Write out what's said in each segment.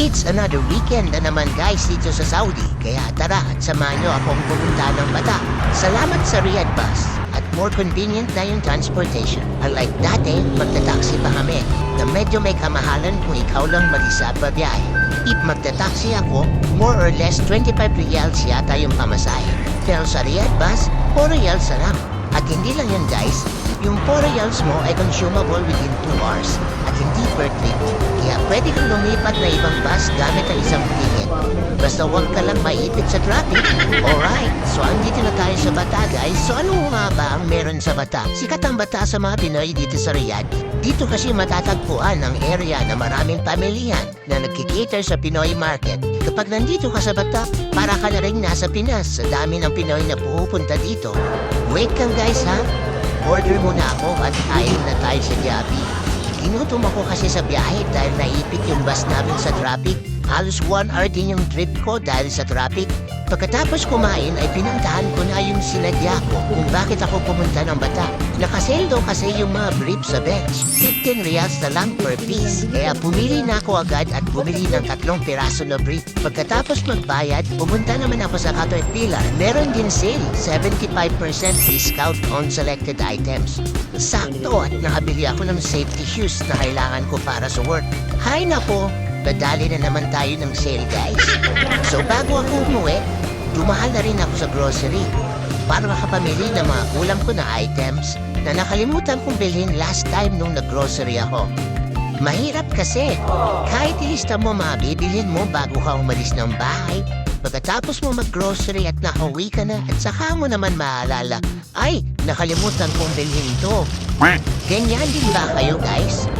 It's another weekend na naman guys dito sa Saudi, kaya tara at samahan nyo akong pumunta ng bata. Salamat sa Riyadh Bus at more convenient na yung transportation. Unlike dati, magta-taxi pa kami na medyo may kamahalan kung ikaw lang mag-isa pa biyahe. If magta-taxi ako, more or less 25 reals yata yung pamasahe. Pero sa Riyadh Bus, 4 reals na lang. At hindi lang yan guys, yung 4 reals mo ay consumable within 2 hours at hindi per 3 pwede kang lumipat na ibang bus gamit ang isang ticket. Basta huwag ka lang maipit sa traffic. Alright, so andito na tayo sa Bata guys. So ano nga ba ang meron sa Bata? Sikat ang Bata sa mga Pinoy dito sa Riyadh. Dito kasi matatagpuan ang area na maraming pamilyan na nagkikater sa Pinoy market. Kapag nandito ka sa Bata, para ka na rin nasa Pinas sa dami ng Pinoy na pupunta dito. Wait kang guys ha. Order muna ako at kain na tayo sa Gabi. Ginutom ako kasi sa biyahe dahil naipit yung bus namin sa traffic. Halos one hour din yung trip ko dahil sa traffic. Pagkatapos kumain ay pinuntahan ko na yung sinadya ko kung bakit ako pumunta ng bata. Nakasale daw kasi yung mga brief sa bench. 15 reals na lang per piece. Kaya pumili na ako agad at bumili ng tatlong piraso na brief. Pagkatapos magbayad, pumunta naman ako sa Caterpillar. Meron din sale, 75% discount on selected items. Sakto at nakabili ako ng safety shoes na kailangan ko para sa work. Hay nako, dadali na naman tayo ng sale guys. So bago ako umuwi, dumahan na rin ako sa grocery para makapamili ng mga kulang ko na items na nakalimutan kong bilhin last time nung nag-grocery ako. Mahirap kasi. Kahit ilista mo mga bibilhin mo bago ka umalis ng bahay, pagkatapos mo mag-grocery at nakauwi ka na at saka mo naman maalala, ay, nakalimutan kong bilhin to. Ganyan din ba kayo guys?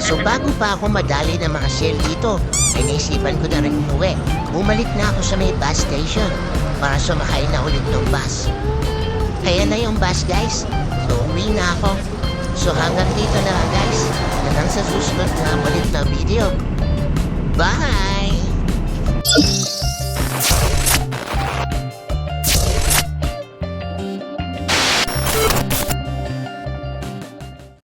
So bago pa ako madali ng mga sale dito, ay naisipan ko na rin umuwi. Bumalik na ako sa may bus station para sumakay na ulit ng bus. Kaya na yung bus guys. So uwi na ako. So hanggang dito na guys. Hanggang sa susunod na ulit na video. Bye!